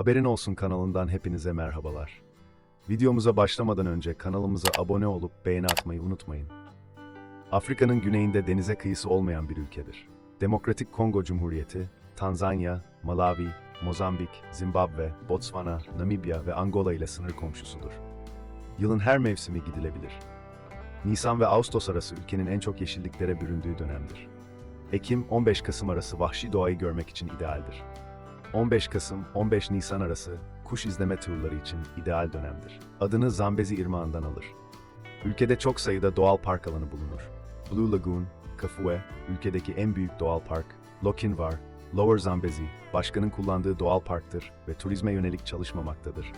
Haberin Olsun kanalından hepinize merhabalar. Videomuza başlamadan önce kanalımıza abone olup beğeni atmayı unutmayın. Afrika'nın güneyinde denize kıyısı olmayan bir ülkedir. Demokratik Kongo Cumhuriyeti, Tanzanya, Malawi, Mozambik, Zimbabwe, Botswana, Namibya ve Angola ile sınır komşusudur. Yılın her mevsimi gidilebilir. Nisan ve Ağustos arası ülkenin en çok yeşilliklere büründüğü dönemdir. Ekim-15 Kasım arası vahşi doğayı görmek için idealdir. 15 Kasım-15 Nisan arası kuş izleme turları için ideal dönemdir. Adını Zambezi Irmağı'ndan alır. Ülkede çok sayıda doğal park alanı bulunur. Blue Lagoon, Kafue, ülkedeki en büyük doğal park, Lokinvar, Lower Zambezi, başkanın kullandığı doğal parktır ve turizme yönelik çalışmamaktadır.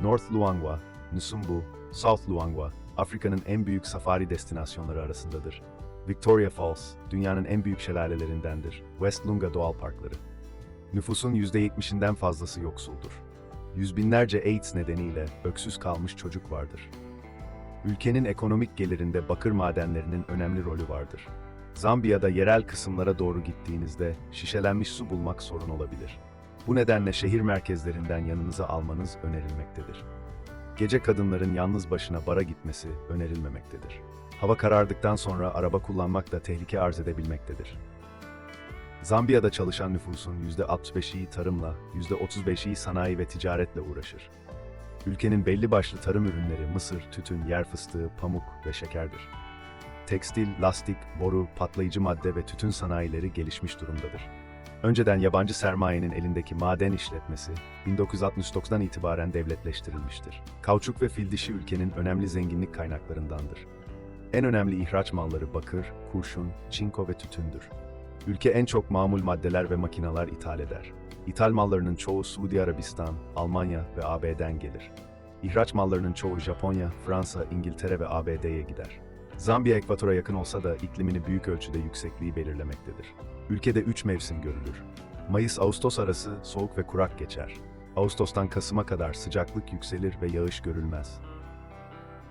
North Luangwa, Nsumbu, South Luangwa, Afrika'nın en büyük safari destinasyonları arasındadır. Victoria Falls, dünyanın en büyük şelalelerindendir. West Lunga Doğal Parkları. Nüfusun %70'inden fazlası yoksuldur. Yüz binlerce AIDS nedeniyle öksüz kalmış çocuk vardır. Ülkenin ekonomik gelirinde bakır madenlerinin önemli rolü vardır. Zambiya'da yerel kısımlara doğru gittiğinizde şişelenmiş su bulmak sorun olabilir. Bu nedenle şehir merkezlerinden yanınıza almanız önerilmektedir. Gece kadınların yalnız başına bara gitmesi önerilmemektedir. Hava karardıktan sonra araba kullanmak da tehlike arz edebilmektedir. Zambiya'da çalışan nüfusun %65'i tarımla, %35'i sanayi ve ticaretle uğraşır. Ülkenin belli başlı tarım ürünleri mısır, tütün, yer fıstığı, pamuk ve şekerdir. Tekstil, lastik, boru, patlayıcı madde ve tütün sanayileri gelişmiş durumdadır. Önceden yabancı sermayenin elindeki maden işletmesi 1969'dan itibaren devletleştirilmiştir. Kauçuk ve fil dişi ülkenin önemli zenginlik kaynaklarındandır. En önemli ihraç malları bakır, kurşun, çinko ve tütündür. Ülke en çok mamul maddeler ve makinalar ithal eder. İthal mallarının çoğu Suudi Arabistan, Almanya ve AB'den gelir. İhraç mallarının çoğu Japonya, Fransa, İngiltere ve ABD'ye gider. Zambiya ekvatora yakın olsa da iklimini büyük ölçüde yüksekliği belirlemektedir. Ülkede üç mevsim görülür. Mayıs-Ağustos arası soğuk ve kurak geçer. Ağustos'tan Kasım'a kadar sıcaklık yükselir ve yağış görülmez.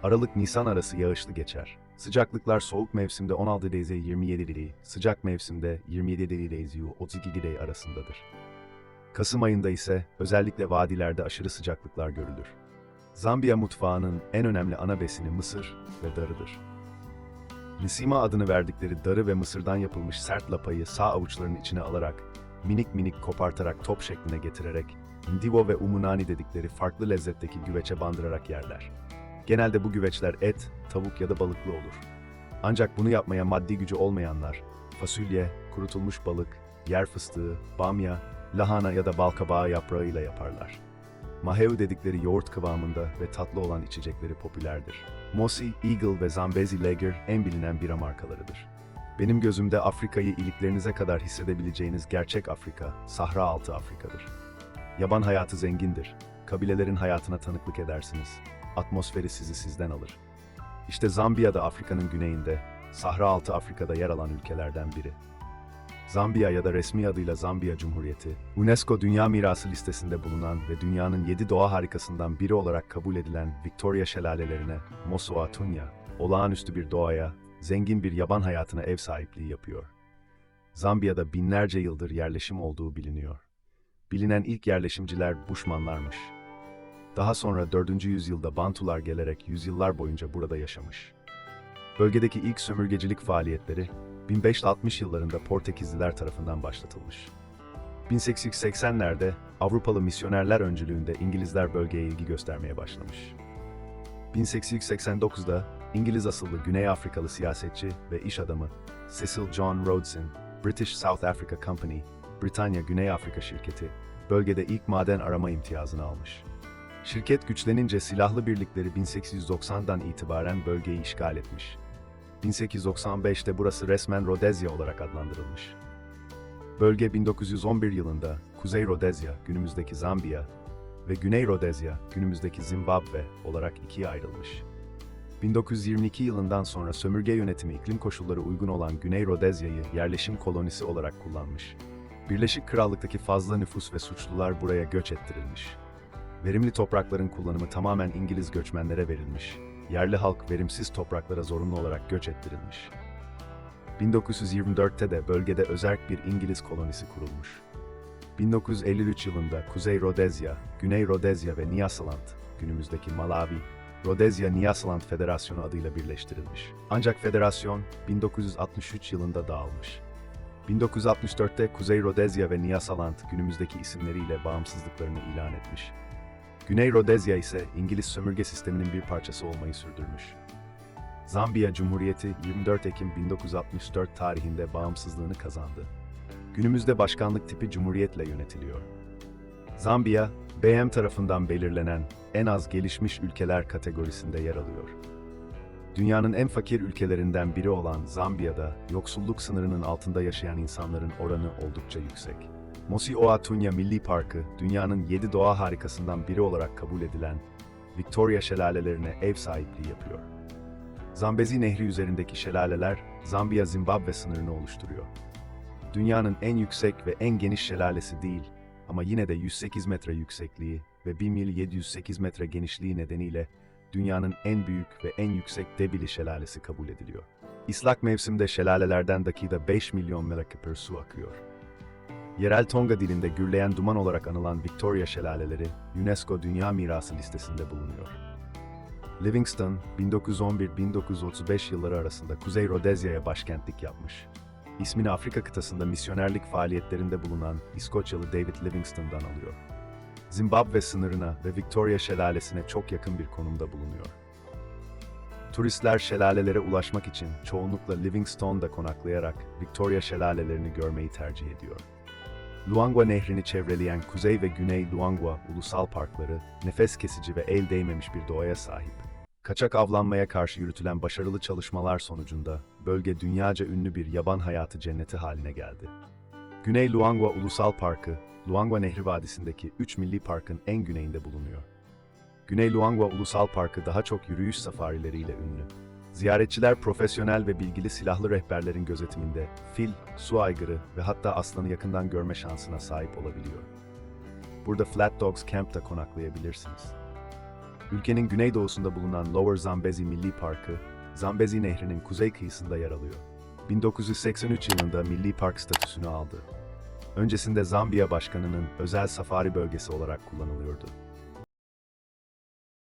Aralık-Nisan arası yağışlı geçer. Sıcaklıklar soğuk mevsimde 16 derece 27 derece, sıcak mevsimde 27 derece 32 derece arasındadır. Kasım ayında ise özellikle vadilerde aşırı sıcaklıklar görülür. Zambiya mutfağının en önemli ana besini mısır ve darıdır. Nisima adını verdikleri darı ve mısırdan yapılmış sert lapayı sağ avuçlarının içine alarak, minik minik kopartarak top şekline getirerek, ndivo ve umunani dedikleri farklı lezzetteki güveçe bandırarak yerler. Genelde bu güveçler et, tavuk ya da balıklı olur. Ancak bunu yapmaya maddi gücü olmayanlar, fasulye, kurutulmuş balık, yer fıstığı, bamya, lahana ya da balkabağı yaprağıyla yaparlar. Maheu dedikleri yoğurt kıvamında ve tatlı olan içecekleri popülerdir. Mosi, Eagle ve Zambezi Lager en bilinen bira markalarıdır. Benim gözümde Afrika'yı iliklerinize kadar hissedebileceğiniz gerçek Afrika, Sahra altı Afrika'dır. Yaban hayatı zengindir. Kabilelerin hayatına tanıklık edersiniz. Atmosferi sizi sizden alır. İşte Zambiya da Afrika'nın güneyinde, Sahra altı Afrika'da yer alan ülkelerden biri. Zambiya ya da resmi adıyla Zambiya Cumhuriyeti, UNESCO Dünya Mirası listesinde bulunan ve dünyanın 7 doğa harikasından biri olarak kabul edilen Victoria şelalelerine, Mosoa Tunya, olağanüstü bir doğaya, zengin bir yaban hayatına ev sahipliği yapıyor. Zambiya'da binlerce yıldır yerleşim olduğu biliniyor. Bilinen ilk yerleşimciler Bushmanlarmış. Daha sonra 4. yüzyılda Bantular gelerek yüzyıllar boyunca burada yaşamış. Bölgedeki ilk sömürgecilik faaliyetleri 1560 yıllarında Portekizliler tarafından başlatılmış. 1880'lerde Avrupalı misyonerler öncülüğünde İngilizler bölgeye ilgi göstermeye başlamış. 1889'da İngiliz asıllı Güney Afrikalı siyasetçi ve iş adamı Cecil John Rhodes'in British South Africa Company, Britanya Güney Afrika şirketi, bölgede ilk maden arama imtiyazını almış. Şirket güçlenince silahlı birlikleri 1890'dan itibaren bölgeyi işgal etmiş. 1895'te burası resmen Rodezya olarak adlandırılmış. Bölge 1911 yılında Kuzey Rodezya, günümüzdeki Zambiya ve Güney Rodezya, günümüzdeki Zimbabwe olarak ikiye ayrılmış. 1922 yılından sonra sömürge yönetimi iklim koşulları uygun olan Güney Rodezya'yı yerleşim kolonisi olarak kullanmış. Birleşik Krallık'taki fazla nüfus ve suçlular buraya göç ettirilmiş. Verimli toprakların kullanımı tamamen İngiliz göçmenlere verilmiş. Yerli halk verimsiz topraklara zorunlu olarak göç ettirilmiş. 1924'te de bölgede özerk bir İngiliz kolonisi kurulmuş. 1953 yılında Kuzey Rodezya, Güney Rodezya ve Nyasaland, günümüzdeki Malawi, Rodezya Nyasaland Federasyonu adıyla birleştirilmiş. Ancak federasyon 1963 yılında dağılmış. 1964'te Kuzey Rodezya ve Nyasaland günümüzdeki isimleriyle bağımsızlıklarını ilan etmiş. Güney Rodezya ise İngiliz sömürge sisteminin bir parçası olmayı sürdürmüş. Zambiya Cumhuriyeti 24 Ekim 1964 tarihinde bağımsızlığını kazandı. Günümüzde başkanlık tipi cumhuriyetle yönetiliyor. Zambiya, BM tarafından belirlenen en az gelişmiş ülkeler kategorisinde yer alıyor. Dünyanın en fakir ülkelerinden biri olan Zambiya'da yoksulluk sınırının altında yaşayan insanların oranı oldukça yüksek. Mosi Oa Tunya Milli Parkı, dünyanın 7 doğa harikasından biri olarak kabul edilen Victoria şelalelerine ev sahipliği yapıyor. Zambezi Nehri üzerindeki şelaleler Zambiya-Zimbabwe sınırını oluşturuyor. Dünyanın en yüksek ve en geniş şelalesi değil ama yine de 108 metre yüksekliği ve 1 mil 708 metre genişliği nedeniyle dünyanın en büyük ve en yüksek Debili şelalesi kabul ediliyor. İslak mevsimde şelalelerden dakikada 5 milyon meleküpür su akıyor. Yerel Tonga dilinde gürleyen duman olarak anılan Victoria şelaleleri UNESCO Dünya Mirası listesinde bulunuyor. Livingston, 1911-1935 yılları arasında Kuzey Rodezya'ya başkentlik yapmış. İsmini Afrika kıtasında misyonerlik faaliyetlerinde bulunan İskoçyalı David Livingston'dan alıyor. Zimbabwe sınırına ve Victoria Şelalesi'ne çok yakın bir konumda bulunuyor. Turistler şelalelere ulaşmak için çoğunlukla Livingstone'da konaklayarak Victoria şelalelerini görmeyi tercih ediyor. Luangwa Nehri'ni çevreleyen Kuzey ve Güney Luangwa Ulusal Parkları, nefes kesici ve el değmemiş bir doğaya sahip. Kaçak avlanmaya karşı yürütülen başarılı çalışmalar sonucunda bölge dünyaca ünlü bir yaban hayatı cenneti haline geldi. Güney Luangwa Ulusal Parkı, Luangwa Nehri Vadisi'ndeki 3 milli parkın en güneyinde bulunuyor. Güney Luangwa Ulusal Parkı daha çok yürüyüş safarileriyle ünlü. Ziyaretçiler profesyonel ve bilgili silahlı rehberlerin gözetiminde fil, su aygırı ve hatta aslanı yakından görme şansına sahip olabiliyor. Burada Flat Dogs Camp'ta konaklayabilirsiniz. Ülkenin güneydoğusunda bulunan Lower Zambezi Milli Parkı, Zambezi Nehri'nin kuzey kıyısında yer alıyor. 1983 yılında milli park statüsünü aldı. Öncesinde Zambiya Başkanı'nın özel safari bölgesi olarak kullanılıyordu.